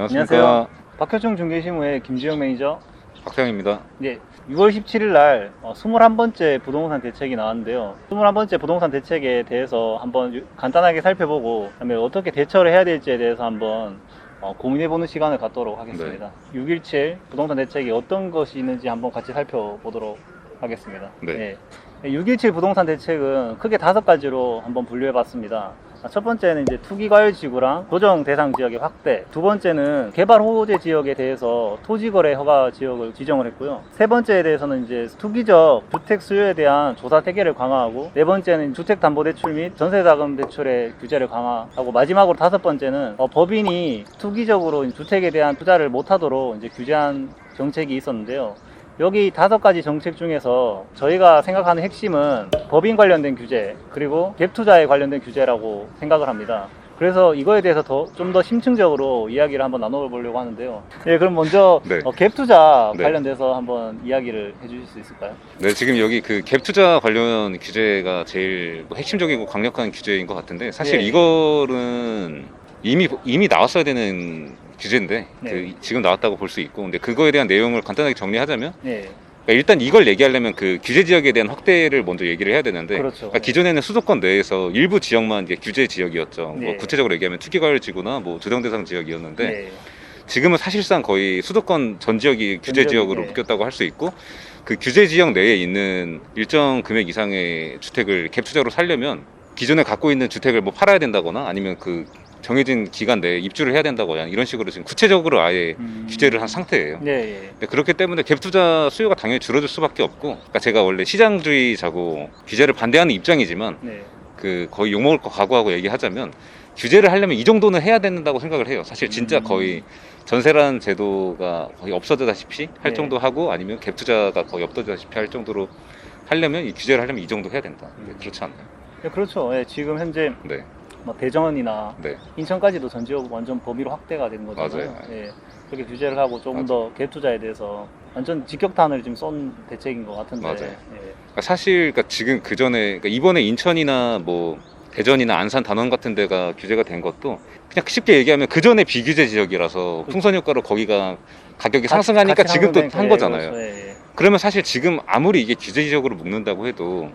안녕하십니까. 박효중 중개신무의 김지영 매니저. 박태영입니다. 네, 6월 17일 날 어, 21번째 부동산 대책이 나왔는데요. 21번째 부동산 대책에 대해서 한번 유- 간단하게 살펴보고 그다음에 어떻게 대처를 해야 될지에 대해서 한번 어, 고민해보는 시간을 갖도록 하겠습니다. 6.17 부동산 대책이 어떤 것이 있는지 한번 같이 살펴보도록 하겠습니다. 네. 6.17 부동산 대책은 크게 다섯 가지로 한번 분류해봤습니다. 아, 첫 번째는 이제 투기과열 지구랑 조정 대상 지역의 확대. 두 번째는 개발 호재 지역에 대해서 토지거래 허가 지역을 지정을 했고요. 세 번째에 대해서는 이제 투기적 주택 수요에 대한 조사 체계를 강화하고 네 번째는 주택담보대출 및 전세자금 대출의 규제를 강화하고 마지막으로 다섯 번째는 어, 법인이 투기적으로 주택에 대한 투자를 못하도록 이제 규제한 정책이 있었는데요. 여기 다섯 가지 정책 중에서 저희가 생각하는 핵심은 법인 관련된 규제 그리고 갭 투자에 관련된 규제라고 생각을 합니다. 그래서 이거에 대해서 더좀더 심층적으로 이야기를 한번 나눠보려고 하는데요. 예, 그럼 먼저 네. 어, 갭 투자 네. 관련돼서 한번 이야기를 해주실 수 있을까요? 네, 지금 여기 그 갭 투자 관련 규제가 제일 뭐 핵심적이고 강력한 규제인 것 같은데 사실 예. 이거는 이미 이미 나왔어야 되는 규제인데 네. 그 지금 나왔다고 볼 수 있고 근데 그거에 대한 내용을 간단하게 정리하자면 예, 그러니까 일단 이걸 얘기하려면 그 규제 지역에 대한 확대를 먼저 얘기를 해야 되는데 그렇죠. 그러니까 기존에는 수도권 내에서 일부 지역만 이제 규제 지역이었죠. 네. 뭐 구체적으로 얘기하면 투기과열 지구나 뭐 조정 대상 지역이었는데 네. 지금은 사실상 거의 수도권 전 지역이 규제 지역이, 지역으로 네. 묶였다고 할 수 있고 그 규제 지역 내에 있는 일정 금액 이상의 주택을 갭 투자로 살려면 기존에 갖고 있는 주택을 뭐 팔아야 된다거나 아니면 그 정해진 기간 내에 입주를 해야 된다거나 이런 식으로 지금 구체적으로 아예 음, 규제를 한 상태예요. 네, 예. 네, 그렇기 때문에 갭 투자 수요가 당연히 줄어들 수밖에 없고 그러니까 제가 원래 시장주의자고 규제를 반대하는 입장이지만 네. 그 거의 욕먹을 거 각오하고 얘기하자면 규제를 하려면 이 정도는 해야 된다고 생각을 해요. 사실 진짜 음. 거의 전세라는 제도가 거의 없어졌다시피 할 네. 정도 하고 아니면 갭 투자가 거의 없어졌다시피 할 정도로 하려면 이 규제를 하려면 이 정도 해야 된다. 네, 음. 그렇지 않나요? 예, 그렇죠. 예, 지금 현재 네, 뭐 대전이나 네, 인천까지도 전 지역 완전 범위로 확대가 된 거잖아요. 맞아요. 예, 그렇게 규제를 하고 조금 더 갭 투자에 대해서 완전 직격탄을 지금 쏜 대책인 것 같은데. 맞아요. 예. 그러니까 사실 그러니까 지금 그 전에 그러니까 이번에 인천이나 뭐 대전이나 안산, 단원 같은 데가 규제가 된 것도 그냥 쉽게 얘기하면 그 전에 비규제 지역이라서 그- 풍선 효과로 거기가 가격이 같이- 상승하니까 같이 지금 또한 예, 거잖아요. 그렇죠. 예, 예. 그러면 사실 지금 아무리 이게 규제 지역으로 묶는다고 해도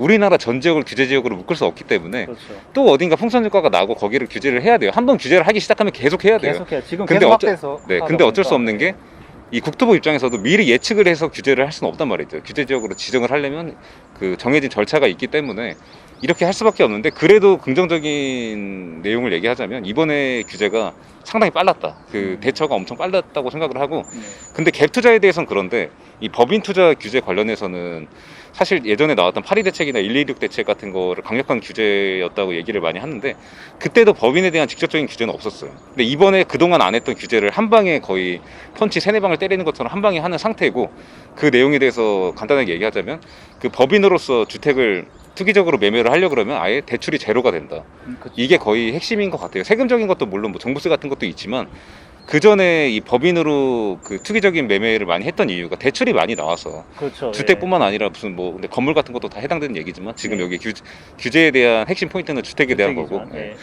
우리나라 전 지역을 규제 지역으로 묶을 수 없기 때문에 그렇죠. 또 어딘가 풍선 효과가 나고 거기를 규제를 해야 돼요. 한번 규제를 하기 시작하면 계속 해야 돼요. 계속해요. 지금 근데 계속 확대해서. 네, 근데 어쩔 수. 없는 게 이 국토부 입장에서도 미리 예측을 해서 규제를 할 수는 없단 말이죠. 규제 지역으로 지정을 하려면 그 정해진 절차가 있기 때문에 이렇게 할 수밖에 없는데 그래도 긍정적인 내용을 얘기하자면 이번에 규제가 상당히 빨랐다. 그 음. 대처가 엄청 빨랐다고 생각을 하고 네. 근데 갭 투자에 대해서는 그런데 이 법인 투자 규제 관련해서는 사실 예전에 나왔던 82 대책이나 126 대책 같은 거를 강력한 규제였다고 얘기를 많이 하는데 그때도 법인에 대한 직접적인 규제는 없었어요. 근데 이번에 그동안 안 했던 규제를 한 방에 거의 펀치 세네 방을 때리는 것처럼 한 방에 하는 상태고 그 내용에 대해서 간단하게 얘기하자면 그 법인으로서 주택을 투기적으로 매매를 하려 그러면 아예 대출이 제로가 된다. 음. 이게 거의 핵심인 것 같아요. 세금적인 것도 물론 뭐 종부세 같은 것도 있지만 그 전에 이 법인으로 그 투기적인 매매를 많이 했던 이유가 대출이 많이 나와서 그렇죠. 주택뿐만 아니라 무슨 뭐 근데 건물 같은 것도 다 해당되는 얘기지만 지금 네. 여기 규, 규제에 대한 핵심 포인트는 주택에 대한. 거고 예. 예.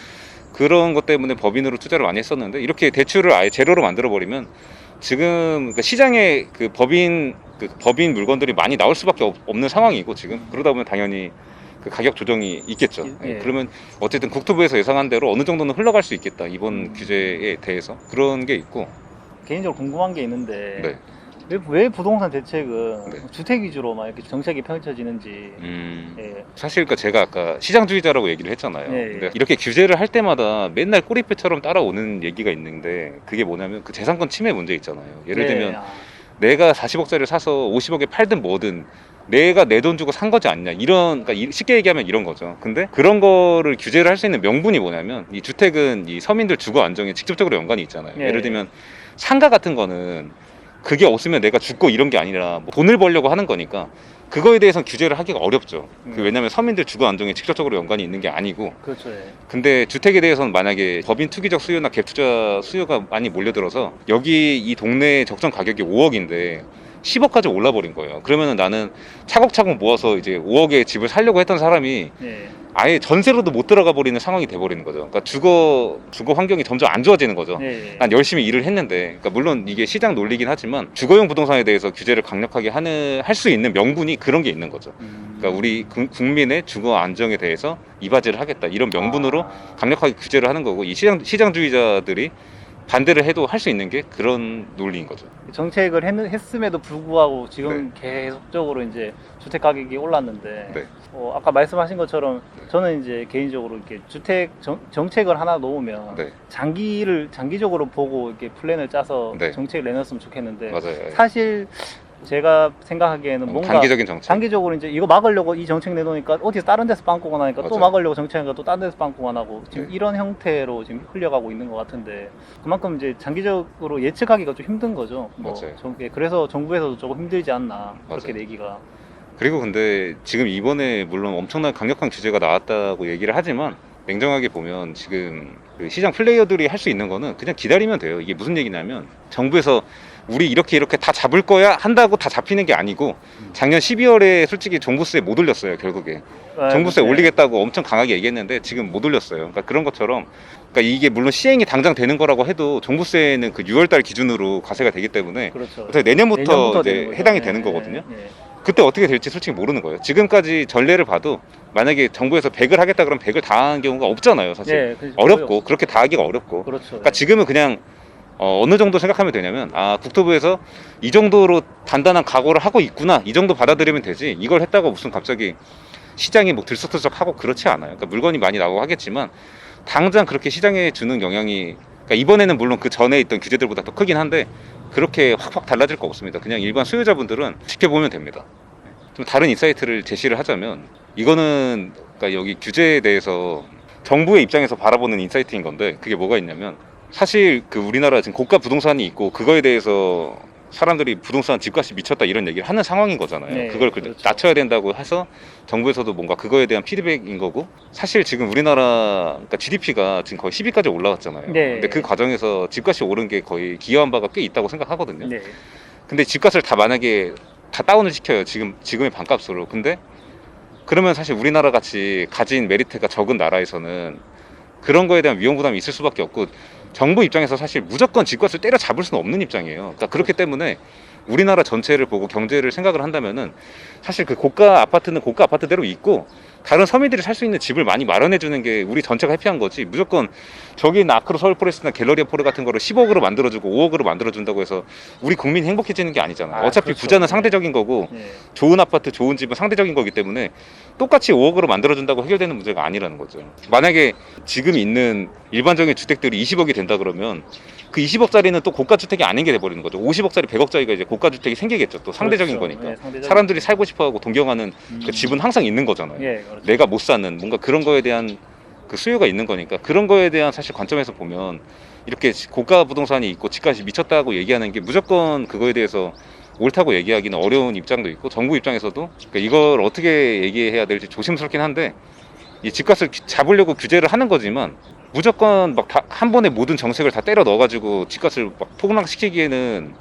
그런 것 때문에 법인으로 투자를 많이 했었는데 이렇게 대출을 아예 제로로 만들어 버리면 지금 그 시장에 그 법인 그 법인 물건들이 많이 나올 수밖에 없- 없는 상황이고 지금 그러다 보면 당연히 그 가격 조정이 있겠죠. 예. 예, 그러면 어쨌든 국토부에서 예상한 대로 어느 정도는 흘러갈 수 있겠다 이번 음. 규제에 대해서 그런 게 있고 개인적으로 궁금한 게 있는데 네. 왜, 왜 부동산 대책은 네. 주택 위주로만 이렇게 정책이 펼쳐지는지 음. 예. 사실 그러니까 제가 아까 시장주의자라고 얘기를 했잖아요. 예, 예. 근데 이렇게 규제를 할 때마다 맨날 꼬리표처럼 따라오는 얘기가 있는데 그게 뭐냐면 그 재산권 침해 문제 있잖아요. 예를 네, 들면 아, 내가 40억짜리를 사서 50억에 팔든 뭐든 내가 내 돈 주고 산 거지 않냐 이런 그러니까 이- 쉽게 얘기하면 이런 거죠. 근데 그런 거를 규제를 할 수 있는 명분이 뭐냐면 이 주택은 이 서민들 주거 안정에 직접적으로 연관이 있잖아요. 예. 예를 들면 상가 같은 거는 그게 없으면 내가 죽고 이런 게 아니라 뭐 돈을 벌려고 하는 거니까 그거에 대해서는 규제를 하기가 어렵죠. 그 음. 왜냐하면 서민들 주거 안정에 직접적으로 연관이 있는 게 아니고 그렇죠. 예. 근데 주택에 대해서는 만약에 법인 투기적 수요나 갭 투자 수요가 많이 몰려들어서 여기 이 동네 적정 가격이 5억인데 10억까지 올라버린 거예요. 그러면은 나는 차곡차곡 모아서 이제 5억에 집을 살려고 했던 사람이 예. 아예 전세로도 못 들어가 버리는 상황이 돼 버리는 거죠. 그러니까 주거 주거 환경이 점점 안 좋아지는 거죠. 네. 난 열심히 일을 했는데, 그러니까 물론 이게 시장 논리긴 하지만 주거용 부동산에 대해서 규제를 강력하게 하는 할 수 있는 명분이 그런 게 있는 거죠. 음. 그러니까 우리 국- 국민의 주거 안정에 대해서 이바지를 하겠다 이런 명분으로 아. 강력하게 규제를 하는 거고 이 시장 시장주의자들이 반대를 해도 할 수 있는 게 그런 논리인 거죠. 정책을 했, 음에도 불구하고 지금 계속적으로 이제 주택 가격이 올랐는데 네. 어, 아까 말씀하신 것처럼 저는 이제 개인적으로 이렇게 주택 정, 정책을 하나 놓으면 네, 장기를 장기적으로 보고 이렇게 플랜을 짜서 네. 정책을 내놨으면 좋겠는데 맞아요. 사실 제가 생각하기에는 너무 뭔가 단기적인 정책. 장기적으로 이제 이거 막으려고 이 정책 내놓으니까 어디서 다른 데서 빵꾸가 나니까 또 맞아요. 막으려고 정책하니까 또 다른 데서 빵꾸가 나고 지금 네. 이런 형태로 지금 흘려가고 있는 것 같은데 그만큼 이제 장기적으로 예측하기가 좀 힘든 거죠. 뭐 맞아요. 정- 예, 그래서 정부에서도 조금 힘들지 않나 그렇게 맞아요. 내기가. 그리고 근데 지금 이번에 물론 엄청난 강력한 규제가 나왔다고 얘기를 하지만 냉정하게 보면 지금 그 시장 플레이어들이 할 수 있는 거는 그냥 기다리면 돼요. 이게 무슨 얘기냐면 정부에서 우리 이렇게 이렇게 다 잡을 거야 한다고 다 잡히는 게 아니고 작년 12월에 솔직히 종부세 못 올렸어요 결국에 종부세 네. 올리겠다고 엄청 강하게 얘기했는데 지금 못 올렸어요. 그러니까 그런 것처럼 그러니까 이게 물론 시행이 당장 되는 거라고 해도 종부세는 그 6월달 기준으로 과세가 되기 때문에 그렇죠. 그래서 내년부터, 내년부터 이제 되는. 해당이 네, 되는 네, 거거든요. 네. 그때 어떻게 될지 솔직히 모르는 거예요. 지금까지 전례를 봐도 만약에 정부에서 100을 하겠다 그러면 100을 다 한 경우가 없잖아요, 사실. 네, 어렵고 그렇게 다 하기가 어렵고. 그렇죠. 그러니까 지금은 그냥 어, 느 정도 생각하면 되냐면 아 국토부에서 이 정도로 단단한 각오를 하고 있구나 이 정도 받아들이면 되지 이걸 했다고 무슨 갑자기 시장이 뭐 들썩들썩하고 그렇지 않아요. 그러니까 물건이 많이 나오고 하겠지만 당장 그렇게 시장에 주는 영향이 그러니까 이번에는 물론 그 전에 있던 규제들보다 더 크긴 한데 그렇게 확확 달라질 거 없습니다. 그냥 일반 수요자분들은 지켜보면 됩니다. 좀 다른 인사이트를 제시를 하자면 이거는 그러니까 여기 규제에 대해서 정부의 입장에서 바라보는 인사이트인 건데 그게 뭐가 있냐면 사실 그 우리나라 지금 고가 부동산이 있고 그거에 대해서 사람들이 부동산 집값이 미쳤다 이런 얘기를 하는 상황인 거잖아요. 네, 그걸 그 그렇죠. 낮춰야 된다고 해서 정부에서도 뭔가 그거에 대한 피드백인 거고 사실 지금 우리나라 그러니까 GDP가 지금 거의 10위까지 올라갔잖아요. 네. 근데 그 과정에서 집값이 오른 게 거의 기여한 바가 꽤 있다고 생각하거든요. 네. 근데 집값을 다 만약에 다 다운을 시켜요. 지금 지금의 반값으로. 근데 그러면 사실 우리나라 같이 가진 메리트가 적은 나라에서는 그런 거에 대한 위험 부담이 있을 수밖에 없고 정부 입장에서 사실 무조건 집값을 때려 잡을 수는 없는 입장이에요. 그러니까 그렇기 때문에 우리나라 전체를 보고 경제를 생각을 한다면은 사실 그 고가 아파트는 고가 아파트대로 있고 다른 서민들이 살 수 있는 집을 많이 마련해 주는 게 우리 전체가 해피한 거지 무조건 저기 있는 아크로 서울 포레스트나 갤러리아 포르 같은 거를 10억으로 만들어주고 5억으로 만들어준다고 해서 우리 국민이 행복해지는 게 아니잖아요. 아, 어차피 그렇죠. 부자는 네. 상대적인 거고 네. 좋은 아파트, 좋은 집은 상대적인 거기 때문에 똑같이 5억으로 만들어준다고 해결되는 문제가 아니라는 거죠. 만약에 지금 있는 일반적인 주택들이 20억이 된다 그러면 그 20억짜리는 또 고가 주택이 아닌 게 돼버리는 거죠. 50억짜리, 100억짜리가 이제 고가 주택이 생기겠죠. 또 상대적인 그렇죠. 거니까. 네, 상대적인 사람들이 살고 싶어하고 동경하는 음. 그 집은 항상 있는 거잖아요. 예, 그렇죠. 내가 못 사는 뭔가 그런 거에 대한 그 수요가 있는 거니까 그런 거에 대한 사실 관점에서 보면 이렇게 고가 부동산이 있고 집값이 미쳤다고 얘기하는 게 무조건 그거에 대해서 옳다고 얘기하기는 어려운 입장도 있고 정부 입장에서도 그러니까 이걸 어떻게 얘기해야 될지 조심스럽긴 한데 이 집값을 규- 잡으려고 규제를 하는 거지만 무조건 막 한 번에 모든 정책을 다 때려 넣어가지고 집값을 막 폭락시키기에는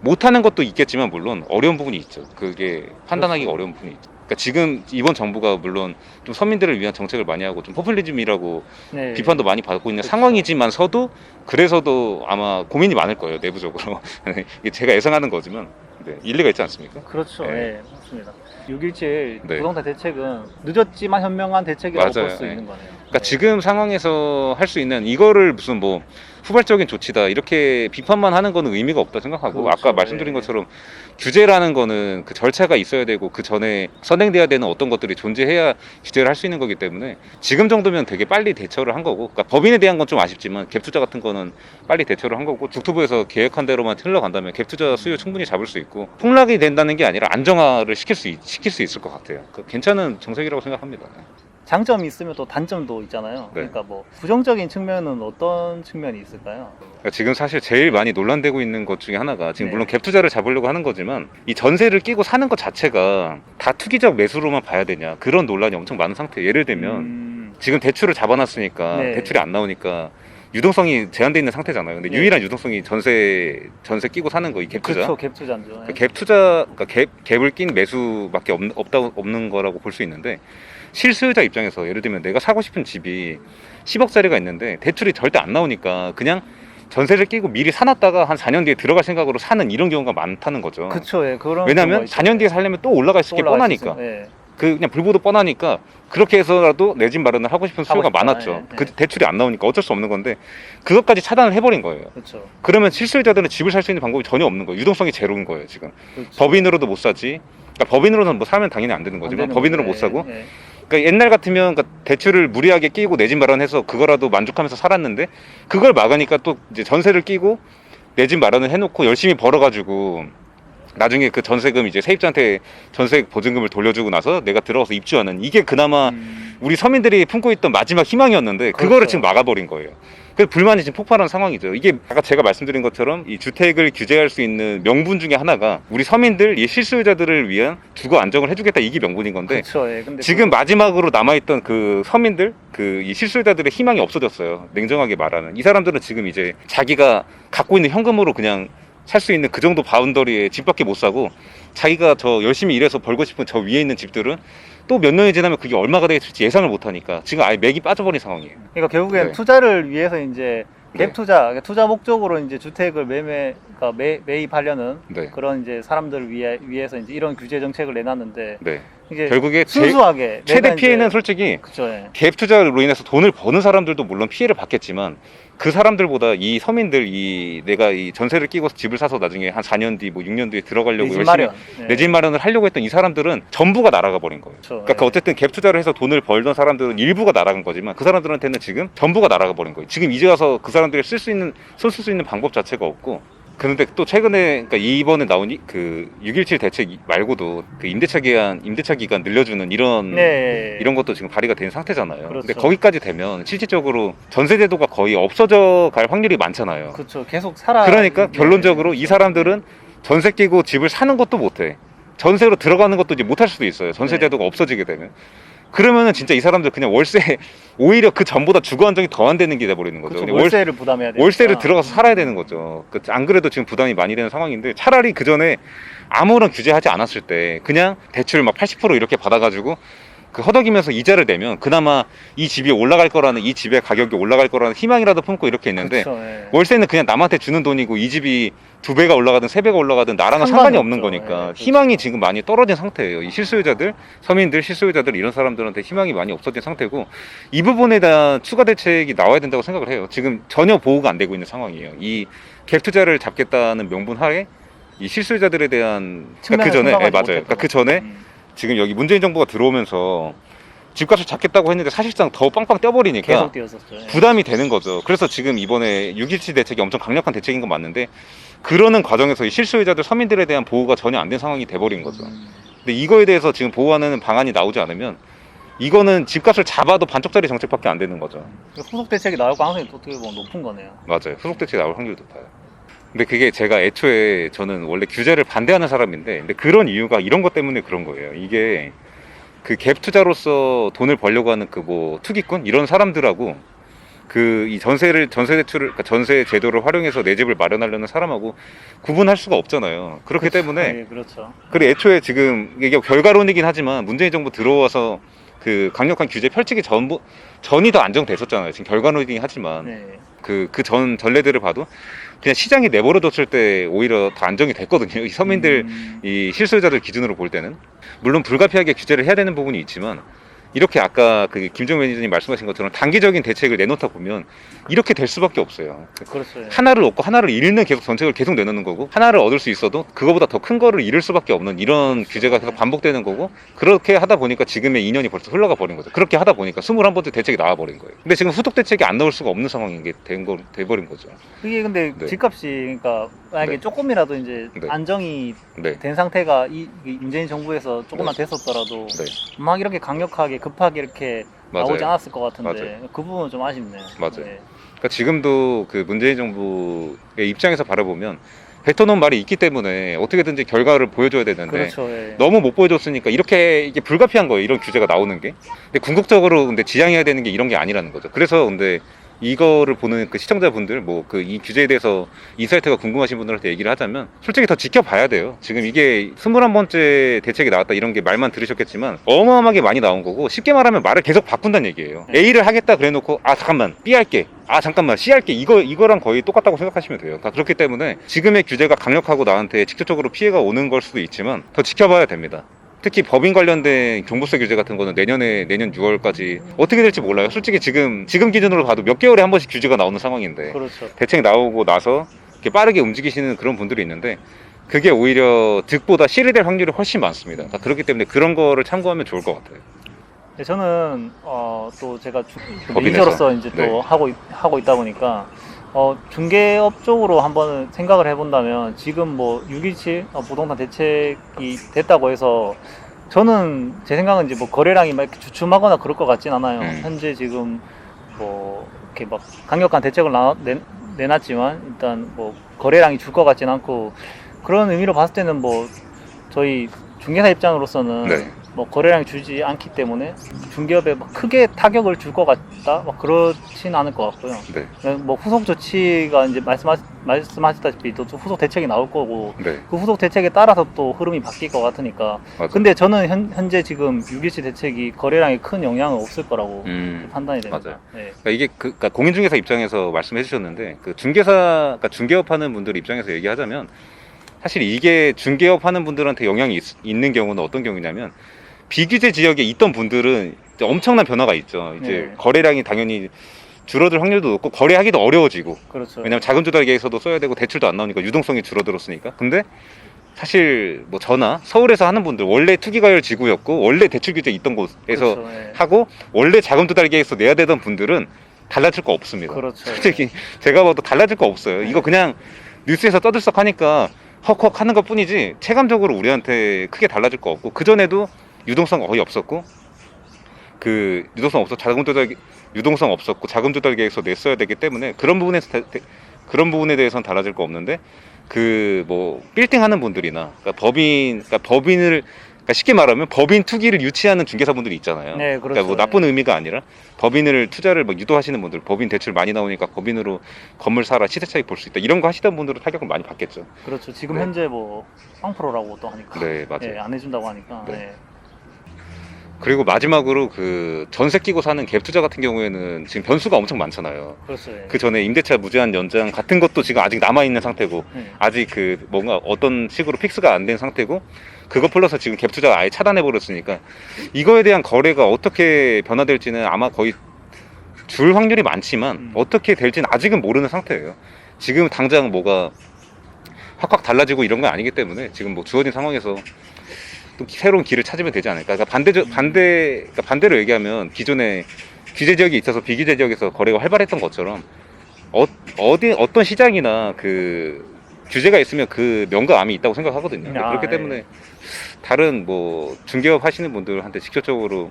못하는 것도 있겠지만 물론 어려운 부분이 있죠. 그게 판단하기가 어려운 부분이 있죠. 그러니까 지금 이번 정부가 물론 좀 서민들을 위한 정책을 많이 하고 좀 포퓰리즘이라고 네. 비판도 많이 받고 있는 그렇죠. 상황이지만서도 그래서도 아마 고민이 많을 거예요 내부적으로 이게 제가 예상하는 거지만 네, 일리가 있지 않습니까? 그렇죠. 네. 네, 맞습니다. 6.17 네. 부동산 대책은 늦었지만 현명한 대책이라고 맞아요. 볼수 네. 있는 거네요. 그러니까 네. 지금 상황에서 할 수 있는 이거를 무슨 뭐 후발적인 조치다 이렇게 비판만 하는 거는 의미가 없다 생각하고 그렇죠. 아까 말씀드린 네. 것처럼 규제라는 거는 그 절차가 있어야 되고 그 전에 선행돼야 되는 어떤 것들이 존재해야 규제를 할 수 있는 거기 때문에 지금 정도면 되게 빨리 대처를 한 거고 그러니까 법인에 대한 건 좀 아쉽지만 갭 투자 같은 거는 빨리 대처를 한 거고 국토부에서 계획한 대로만 흘러간다면 갭 투자 수요 충분히 잡을 수 있고 폭락이 된다는 게 아니라 안정화를 시킬 수 있, 시킬 수 있을 것 같아요. 그 괜찮은 정책이라고 생각합니다. 장점이 있으면 또 단점도 있잖아요. 네. 그러니까 뭐 부정적인 측면은 어떤 측면이 있을까요? 그러니까 지금 사실 제일 많이 논란되고 있는 것 중에 하나가 지금 네. 물론 갭 투자를 잡으려고 하는 거지만 이 전세를 끼고 사는 것 자체가 다 투기적 매수로만 봐야 되냐 그런 논란이 엄청 많은 상태. 예를 들면 음, 지금 대출을 잡아놨으니까 네. 대출이 안 나오니까 유동성이 제한돼 있는 상태잖아요. 근데 네. 유일한 유동성이 전세 전세 끼고 사는 거이 갭 투자. 그렇죠 갭 투자죠. 그갭 투자, 그러니까 갭, 갭을 낀 매수밖에 없, 없다, 없는 거라고 볼 수 있는데 실수요자 입장에서 예를 들면 내가 사고 싶은 집이 10억짜리가 있는데 대출이 절대 안 나오니까 그냥 전세를 끼고 미리 사놨다가 한 4년 뒤에 들어갈 생각으로 사는 이런 경우가 많다는 거죠. 그렇죠. 예, 그런 왜냐하면 경우가 있어요. 4년 뒤에 살려면 또 올라갈 수 있게 올라갈 수 뻔하니까 있어요. 예. 그 그냥 불보도 뻔하니까 그렇게 해서라도 내 집 마련을 하고 싶은 수요가 싶다. 많았죠. 예, 예. 그 대출이 안 나오니까 어쩔 수 없는 건데 그것까지 차단을 해버린 거예요. 그렇죠. 그러면 실수요자들은 집을 살 수 있는 방법이 전혀 없는 거예요. 유동성이 제로인 거예요 지금. 그렇죠. 법인으로도 못 사지. 그러니까 법인으로는 뭐 사면 당연히 안 되는 안 거지만 되는 법인으로 못 건데, 사고. 예. 그러니까 옛날 같으면 그러니까 대출을 무리하게 끼고 내 집 마련해서 그거라도 만족하면서 살았는데 그걸 막으니까 또 이제 전세를 끼고 내 집 마련을 해놓고 열심히 벌어가지고 나중에 그 전세금 이제 세입자한테 전세 보증금을 돌려주고 나서 내가 들어가서 입주하는 이게 그나마 음, 우리 서민들이 품고 있던 마지막 희망이었는데 그거를 그렇죠. 지금 막아버린 거예요. 그래서 불만이 지금 폭발한 상황이죠. 이게 아까 제가 말씀드린 것처럼 이 주택을 규제할 수 있는 명분 중에 하나가 우리 서민들, 이 실수요자들을 위한 주거 안정을 해주겠다 이게 명분인 건데 그렇죠. 예. 근데 지금 마지막으로 남아있던 그 서민들, 그 이 실수요자들의 희망이 없어졌어요. 냉정하게 말하는. 이 사람들은 지금 이제 자기가 갖고 있는 현금으로 그냥 살 수 있는 그 정도 바운더리에 집밖에 못 사고 자기가 저 열심히 일해서 벌고 싶은 저 위에 있는 집들은 또 몇 년이 지나면 그게 얼마가 되겠을지 예상을 못 하니까 지금 아예 맥이 빠져버린 상황이에요. 그러니까 결국엔 네. 투자를 위해서 이제 갭 네. 투자, 그러니까 투자 목적으로 이제 주택을 매매, 그러니까 매, 매입하려는 네. 그런 이제 사람들을 위해 위해서 이제 이런 규제 정책을 내놨는데 네. 이게 결국에 제, 순수하게 최대 피해는 이제, 솔직히 그쵸, 예. 갭 투자로 인해서 돈을 버는 사람들도 물론 피해를 받겠지만 그 사람들보다 이 서민들 이 내가 이 전세를 끼고 집을 사서 나중에 한 4년 뒤 뭐 6년 뒤에 들어가려고 내집 열심히 마련. 예. 내집 마련을 하려고 했던 이 사람들은 전부가 날아가 버린 거예요. 그쵸, 그러니까 그 예. 어쨌든 갭 투자를 해서 돈을 벌던 사람들은 일부가 날아간 거지만 그 사람들한테는 지금 전부가 날아가 버린 거예요. 지금 이제 와서 그 사람들이 쓸 수 있는 손 쓸 수 있는 방법 자체가 없고 그런데 또 최근에 그러니까 이번에 나온 이- 그 6.17 대책 이- 말고도 그 임대차 기간 임대차 기간 늘려주는 이런 네. 이런 것도 지금 발의가 된 상태잖아요. 근데 그렇죠. 거기까지 되면 실질적으로 전세 제도가 거의 없어져 갈 확률이 많잖아요. 그렇죠. 계속 살아. 그러니까 네. 결론적으로 이 사람들은 전세 끼고 집을 사는 것도 못해. 전세로 들어가는 것도 이제 못할 수도 있어요. 전세 네. 제도가 없어지게 되면. 그러면은 진짜 이 사람들 그냥 월세 오히려 그 전보다 주거 안정이 더 안 되는 게 돼버리는 거죠. 그렇죠. 그냥 월- 월세를 부담해야 돼. 월세를 들어가서 살아야 되는 거죠. 그 안 그래도 지금 부담이 많이 되는 상황인데 차라리 그 전에 아무런 규제하지 않았을 때 그냥 대출 막 80% 이렇게 받아가지고 그 허덕이면서 이자를 내면 그나마 이 집이 올라갈 거라는 이 집의 가격이 올라갈 거라는 희망이라도 품고 이렇게 있는데 그렇죠. 예. 월세는 그냥 남한테 주는 돈이고 이 집이 두 배가 올라가든 세 배가 올라가든 나랑은 상관이 상관이 없는 없죠. 거니까 예, 그렇죠. 희망이 지금 많이 떨어진 상태예요. 이 실수요자들, 서민들, 실수요자들 이런 사람들한테 희망이 많이 없어진 상태고 이 부분에 대한 추가 대책이 나와야 된다고 생각을 해요. 지금 전혀 보호가 안 되고 있는 상황이에요. 이 갭 투자를 잡겠다는 명분 하에 이 실수요자들에 대한 그러니까 그 전에 예, 맞아요. 그러니까 그 전에 음. 지금 여기 문재인 정부가 들어오면서 집값을 잡겠다고 했는데 사실상 더 빵빵 뛰어버리니까 계속 뛰었었죠. 예. 부담이 되는 거죠. 그래서 지금 이번에 6.17 대책이 엄청 강력한 대책인 건 맞는데 그러는 과정에서 이 실수요자들 서민들에 대한 보호가 전혀 안 된 상황이 돼버린 거죠. 음. 근데 이거에 대해서 지금 보호하는 방안이 나오지 않으면 이거는 집값을 잡아도 반쪽짜리 정책밖에 안 되는 거죠. 후속 대책이 나올 가능성이 또 어떻게 보면 높은 거네요. 맞아요. 후속 대책이 나올 확률이 높아요. 근데 그게 제가 애초에 저는 원래 규제를 반대하는 사람인데 근데 그런 이유가 이런 것 때문에 그런 거예요. 이게 그 갭 투자로서 돈을 벌려고 하는 그 뭐 투기꾼 이런 사람들하고 그 이 전세를 전세 대출을 그러니까 전세 제도를 활용해서 내 집을 마련하려는 사람하고 구분할 수가 없잖아요. 그렇기 때문에 예, 그렇죠. 그리고 애초에 지금 이게 결과론이긴 하지만 문재인 정부 들어와서 그 강력한 규제 펼치기 전부 전이 더 안정됐었잖아요. 지금 결과론이긴 하지만 네. 그그 전 전례들을 봐도 그냥 시장이 내버려뒀을 때 오히려 더 안정이 됐거든요. 이 서민들 음. 이 실수요자들 기준으로 볼 때는 물론 불가피하게 규제를 해야 되는 부분이 있지만 이렇게 아까 그 김정 매니저님 말씀하신 것처럼 단기적인 대책을 내놓다 보면 이렇게 될 수밖에 없어요. 그렇죠. 예. 하나를 얻고 하나를 잃는 계속 정책을 계속 내놓는 거고 하나를 얻을 수 있어도 그거보다 더 큰 거를 잃을 수밖에 없는 이런 규제가 계속 반복되는 거고 그렇게 하다 보니까 지금의 2년이 벌써 흘러가 버린 거죠. 그렇게 하다 보니까 21번째 대책이 나와 버린 거예요. 근데 지금 후속 대책이 안 나올 수가 없는 상황인 게 된 거 돼버린 거죠. 그게 근데 네. 집값이 그러니까 만약에 네. 조금이라도 이제 네. 안정이 네. 된 상태가 이, 이 문재인 정부에서 조금만 네. 됐었더라도 네. 막 이렇게 강력하게 급하게 이렇게 나오지 맞아요. 않았을 것 같은데. 그 부분은 좀 아쉽네. 맞아요. 네. 그러니까 지금도 그 문재인 정부의 입장에서 바라보면 뱉어놓은 말이 있기 때문에 어떻게든지 결과를 보여줘야 되는데 그렇죠. 예. 너무 못 보여줬으니까 이렇게 이게 불가피한 거예요. 이런 규제가 나오는 게. 근데 궁극적으로 근데 지향해야 되는 게 이런 게 아니라는 거죠. 그래서 근데 이거를 보는 그 시청자분들 뭐 그 이 규제에 대해서 인사이트가 궁금하신 분들한테 얘기를 하자면 솔직히 더 지켜봐야 돼요. 지금 이게 21번째 대책이 나왔다 이런 게 말만 들으셨겠지만 어마어마하게 많이 나온 거고 쉽게 말하면 말을 계속 바꾼다는 얘기예요. 네. A를 하겠다 그래 놓고 아 잠깐만 B 할게. 아 잠깐만 C 할게. 이거 이거랑 거의 똑같다고 생각하시면 돼요. 그러니까 그렇기 때문에 지금의 규제가 강력하고 나한테 직접적으로 피해가 오는 걸 수도 있지만 더 지켜봐야 됩니다. 특히 법인 관련된 종부세 규제 같은 거는 내년에 내년 6월까지 어떻게 될지 몰라요. 솔직히 지금 지금 기준으로 봐도 몇 개월에 한 번씩 규제가 나오는 상황인데 그렇죠. 대책 나오고 나서 이렇게 빠르게 움직이시는 그런 분들이 있는데 그게 오히려 득보다 실이 될 확률이 훨씬 많습니다. 그러니까 그렇기 때문에 그런 거를 참고하면 좋을 것 같아요. 네, 저는 어, 또 제가 주- 그 법인에서. 매니저로서 이제 또 네. 하고 있- 하고 있다 보니까 어, 중개업 쪽으로 한번 생각을 해본다면 지금 뭐6.17 어, 부동산 대책이 됐다고 해서 저는 제 생각은 이제 뭐 거래량이 막 이렇게 주춤하거나 그럴 것 같진 않아요. 음. 현재 지금 뭐 이렇게 막 강력한 대책을 나, 내, 내놨지만 일단 뭐 거래량이 줄 것 같진 않고 그런 의미로 봤을 때는 뭐 저희 중개사 입장으로서는 네. 뭐 거래량이 줄지 않기 때문에 중개업에 막 크게 타격을 줄 것 같다 막 그렇진 않을 것 같고요. 네, 뭐 후속 조치가 이제 말씀하, 말씀하셨다시피 또 후속 대책이 나올 거고 네, 그 후속 대책에 따라서 또 흐름이 바뀔 것 같으니까 맞아. 근데 저는 현, 현재 지금 6.17 대책이 거래량에 큰 영향은 없을 거라고 음. 판단이 됩니다. 맞아요. 네. 그러니까 이게 그 그러니까 공인중개사 입장에서 말씀해 주셨는데 그 중개사 그러니까 중개업 하는 분들 입장에서 얘기하자면 사실 이게 중개업 하는 분들한테 영향이 있, 있는 경우는 어떤 경우냐면 비규제 지역에 있던 분들은 이제 엄청난 변화가 있죠. 이제 네. 거래량이 당연히 줄어들 확률도 높고 거래하기도 어려워지고 그렇죠. 왜냐면 자금 조달 계획서도 써야 되고 대출도 안 나오니까 유동성이 줄어들었으니까. 근데 사실 뭐 저나 서울에서 하는 분들 원래 투기가율 지구였고 원래 대출 규제 있던 곳에서 그렇죠. 네. 하고 원래 자금 조달 계획서 내야 되던 분들은 달라질 거 없습니다. 그렇죠. 솔직히 제가 봐도 달라질 거 없어요. 이거 그냥 뉴스에서 떠들썩하니까 헉헉 하는 것 뿐이지 체감적으로 우리한테 크게 달라질 거 없고 그 전에도 유동성 거의 없었고 그 유동성 없어 자금 조달 유동성 없었고 자금 조달 계획서 냈어야 되기 때문에 그런 부분에서 그런 부분에 대해서는 달라질 거 없는데 그 뭐 빌딩 하는 분들이나 그러니까 법인 그러니까 법인을 그러니까 쉽게 말하면 법인 투기를 유치하는 중개사분들이 있잖아요. 네, 그렇죠. 그러니까 뭐 나쁜 의미가 아니라 법인을 투자를 막 유도하시는 분들, 법인 대출 많이 나오니까 법인으로 건물 사라 시세 차익 볼 수 있다 이런 거 하시던 분들은 타격을 많이 받겠죠. 그렇죠. 지금 네. 현재 뭐 빵프로라고 또 하니까. 네, 맞아요. 예, 안 해준다고 하니까. 네. 네. 그리고 마지막으로 그 전세 끼고 사는 갭 투자 같은 경우에는 지금 변수가 엄청 많잖아요. 그렇죠. 예. 그 전에 임대차 무제한 연장 같은 것도 지금 아직 남아 있는 상태고 네. 아직 그 뭔가 어떤 식으로 픽스가 안 된 상태고 그거 플러스 지금 갭 투자가 아예 차단해 버렸으니까 이거에 대한 거래가 어떻게 변화될지는 아마 거의 줄 확률이 많지만 음. 어떻게 될지는 아직은 모르는 상태예요. 지금 당장 뭐가 확확 달라지고 이런 건 아니기 때문에 지금 뭐 주어진 상황에서 또 새로운 길을 찾으면 되지 않을까. 그러니까 반대 반대 그러니까 반대로 얘기하면 기존에 규제 지역이 있어서 비규제 지역에서 거래가 활발했던 것처럼 어, 어디 어떤 시장이나 그 규제가 있으면 그 명과 암이 있다고 생각하거든요. 아, 그렇기 예. 때문에 다른 뭐 중개업 하시는 분들한테 직접적으로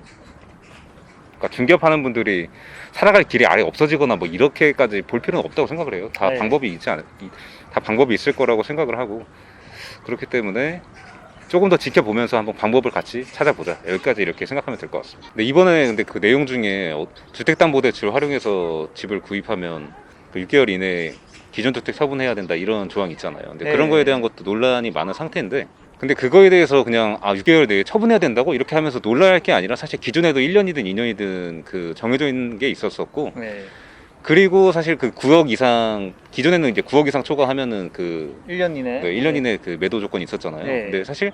그러니까 중개업 하는 분들이 살아갈 길이 아예 없어지거나 뭐 이렇게까지 볼 필요는 없다고 생각을 해요. 다 네. 방법이 있지 않, 이- 다 방법이 있을 거라고 생각을 하고 그렇기 때문에 조금 더 지켜보면서 한번 방법을 같이 찾아보자. 여기까지 이렇게 생각하면 될 것 같습니다. 근데 이번에 근데 그 내용 중에 어, 주택담보대출 활용해서 집을 구입하면 그 6개월 이내에 기존 주택 처분해야 된다 이런 조항이 있잖아요. 근데 네. 그런 거에 대한 것도 논란이 많은 상태인데 근데 그거에 대해서 그냥 아 6개월 내에 처분해야 된다고 이렇게 하면서 놀랄 게 아니라 사실 기존에도 1년이든 2년이든 그 정해져 있는 게 있었었고 네. 그리고 사실 그 9억 이상 기존에는 이제 9억 이상 초과하면은 그 1년 이내. 네, 1년 이내 그 매도 조건이 있었잖아요. 네. 근데 사실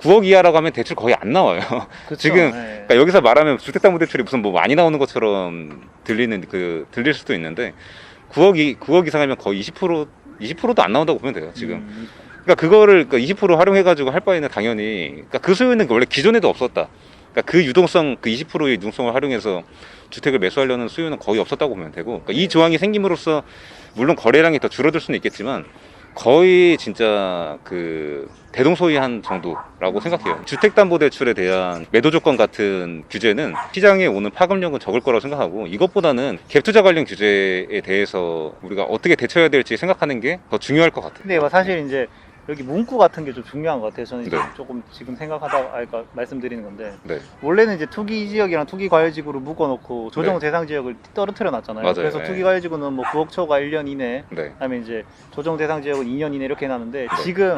9억 이하라고 하면 대출 거의 안 나와요. 그쵸? 지금 네. 그러니까 여기서 말하면 주택담보대출이 무슨 뭐 많이 나오는 것처럼 들리는 그 들릴 수도 있는데 9억 이 9억 이상이면 거의 20% 20%도 안 나온다고 보면 돼요. 지금. 음, 그러니까 그거를 그러니까 20% 활용해가지고 할 바에는 당연히 그러니까 그 소유는 원래 기존에도 없었다. 그러니까 그 유동성 그 20%의 유동성을 활용해서 주택을 매수하려는 수요는 거의 없었다고 보면 되고 그러니까 이 조항이 생김으로써 물론 거래량이 더 줄어들 수는 있겠지만 거의 진짜 그 대동소이한 정도라고 생각해요. 주택담보대출에 대한 매도 조건 같은 규제는 시장에 오는 파급력은 적을 거라고 생각하고 이것보다는 갭투자 관련 규제에 대해서 우리가 어떻게 대처해야 될지 생각하는 게 더 중요할 것 같아요. 근데 뭐 사실 이제 여기 문구 같은 게 좀 중요한 것 같아요. 저는 네. 조금 지금 생각하다가 아, 그러니까 말씀드리는 건데 네. 원래는 이제 투기 지역이랑 투기 과열지구를 묶어놓고 조정 네. 대상 지역을 떨어뜨려 놨잖아요. 맞아요. 그래서 네. 투기 과열지구는 뭐 구억 초과 1년 이내, 네. 그다음에 이제 조정 대상 지역은 2년 이내 이렇게 해놨는데 네. 지금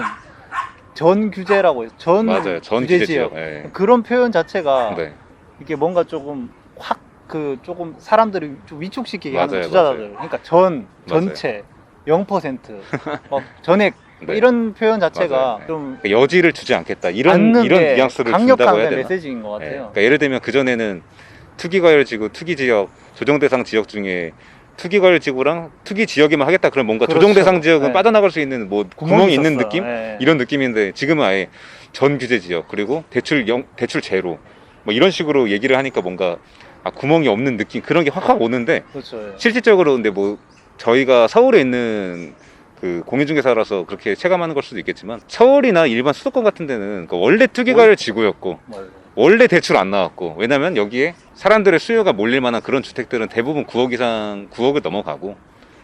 전 규제라고 해서 전 맞아요. 전 규제 규제 지역. 네. 그런 표현 자체가 네. 이게 뭔가 조금 확 그 조금 사람들을 좀 위축시키게 하는 맞아요, 투자자들. 맞아요. 그러니까 전 맞아요. 전체 0%, 막 전액 네. 이런 표현 자체가 맞아요. 네. 좀 그러니까 여지를 주지 않겠다. 이런 않는 이런 게 뉘앙스를 강력한 준다고 해야 그 되나? 메시지인 것 네. 같아요. 그러니까 예를 들면 그 전에는 투기 과열지구, 투기 지역, 조정 대상 지역 중에 투기 과열지구랑 투기 지역에만 하겠다. 그럼 뭔가 그렇죠. 조정 대상 지역은 네. 빠져나갈 수 있는 뭐 구멍이 있는 있었어요. 느낌? 네. 이런 느낌인데 지금은 아예 전 규제 지역 그리고 대출 영 대출 제로 뭐 이런 식으로 얘기를 하니까 뭔가 아, 구멍이 없는 느낌 그런 게 확 확 오는데 그렇죠. 예. 실질적으로 근데 뭐 저희가 서울에 있는 그 공인중개사라서 그렇게 체감하는 걸 수도 있겠지만 서울이나 일반 수도권 같은 데는 그 원래 투기과열 지구였고. 원래 대출 안 나왔고 왜냐면 여기에 사람들의 수요가 몰릴 만한 그런 주택들은 대부분 9억 이상 9억을 넘어가고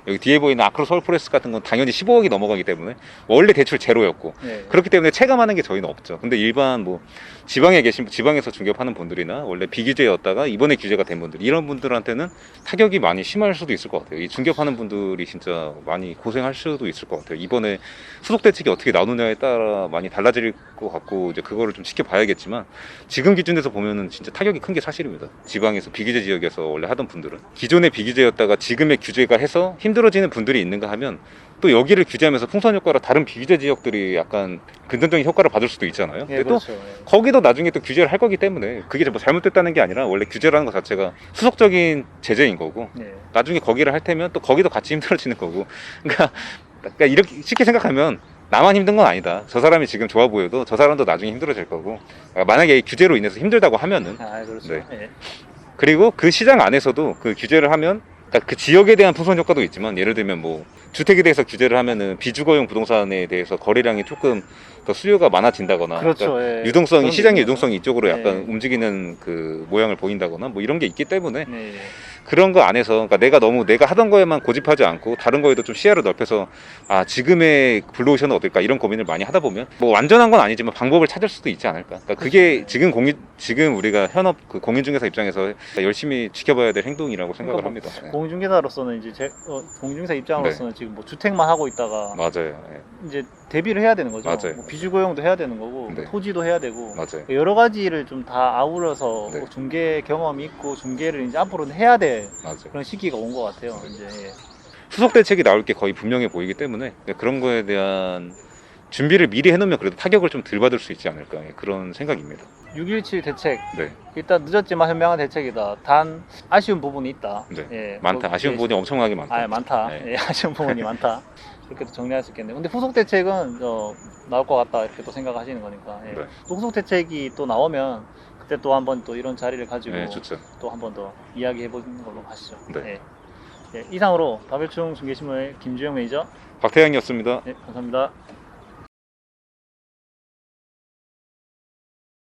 여기 뒤에 보이는 아크로 서울포레스 같은 건 당연히 15억이 넘어가기 때문에 원래 대출 제로였고 예. 그렇기 때문에 체감하는 게 저희는 없죠. 근데 일반 뭐 지방에 계신 지방에서 중개하는 분들이나 원래 비규제였다가 이번에 규제가 된 분들 이런 분들한테는 타격이 많이 심할 수도 있을 것 같아요. 이 중개하는 분들이 진짜 많이 고생할 수도 있을 것 같아요. 이번에 수속 대책이 어떻게 나오느냐에 따라 많이 달라질 것 같고 이제 그거를 좀 지켜봐야겠지만 지금 기준에서 보면은 진짜 타격이 큰 게 사실입니다. 지방에서 비규제 지역에서 원래 하던 분들은 기존의 비규제였다가 지금의 규제가 해서 힘들 어지는 분들이 있는가 하면 또 여기를 규제하면서 풍선 효과로 다른 비규제 지역들이 약간 근전적인 효과를 받을 수도 있잖아요. 예, 근데 또 그렇죠. 예. 거기도 나중에 또 규제를 할 거기 때문에 그게 뭐 잘못됐다는 게 아니라 원래 규제라는 것 자체가 수속적인 제재인 거고 예. 나중에 거기를 할 테면 또 거기도 같이 힘들어지는 거고 그러니까, 그러니까 이렇게 쉽게 생각하면 나만 힘든 건 아니다. 저 사람이 지금 좋아 보여도 저 사람도 나중에 힘들어질 거고 그러니까 만약에 이 규제로 인해서 힘들다고 하면은 아, 그렇죠. 네. 예. 그리고 그 시장 안에서도 그 규제를 하면 그러니까 그 지역에 대한 풍선 효과도 있지만 예를 들면 뭐 주택에 대해서 규제를 하면은 비주거용 부동산에 대해서 거래량이 조금 더 수요가 많아진다거나 그렇죠. 그러니까 예. 유동성이 그런 시장의 게 유동성이 이쪽으로 약간 네. 움직이는 그 모양을 보인다거나 뭐 이런 게 있기 때문에. 네. 그런 거 안에서 그러니까 내가 너무 내가 하던 거에만 고집하지 않고 다른 거에도 좀 시야를 넓혀서 아 지금의 블루오션은 어떨까 이런 고민을 많이 하다 보면 뭐 완전한 건 아니지만 방법을 찾을 수도 있지 않을까 그러니까 그게. 지금 공인 지금 우리가 현업 그 공인중개사 입장에서 열심히 지켜봐야 될 행동이라고 생각을 그러니까 합니다 네. 공인중개사로서는 이제 제 어, 공인중개사 입장으로서는 지금 뭐 주택만 하고 있다가 맞아요 예. 이제 대비를 해야 되는 거죠. 맞아요. 뭐 비주거용도 해야 되는 거고 네. 토지도 해야 되고 맞아요 여러 가지를 좀 다 아우러서 네. 뭐 중개 경험이 있고 중개를 이제 앞으로는 해야 될 맞아요 그런 시기가 온 것 같아요. 이제 예. 수속 대책이 나올 게 거의 분명해 보이기 때문에 그런 거에 대한 준비를 미리 해놓으면 그래도 타격을 좀 덜 받을 수 있지 않을까 예, 그런 생각입니다 6.17 대책 네 일단 늦었지만 현명한 대책이다. 단 아쉬운 부분이 있다. 네. 예, 많다 뭐, 아쉬운 예, 부분이 엄청나게 많다 아, 많다. 네. 예, 아쉬운 부분이 많다. 그렇게 도 정리할 수 있겠네요. 근데 후속 대책은 어, 나올 것 같다 이렇게 또 생각하시는 거니까. 예. 네. 또 후속 대책이 또 나오면 그때 또 한번 또 이런 자리를 가지고 네, 좋죠 또 한번 더 이야기해 보는 걸로 하시죠. 네. 예. 예, 이상으로 다별충 중개신문의 김주영 매니저. 박태양이었습니다 네, 감사합니다.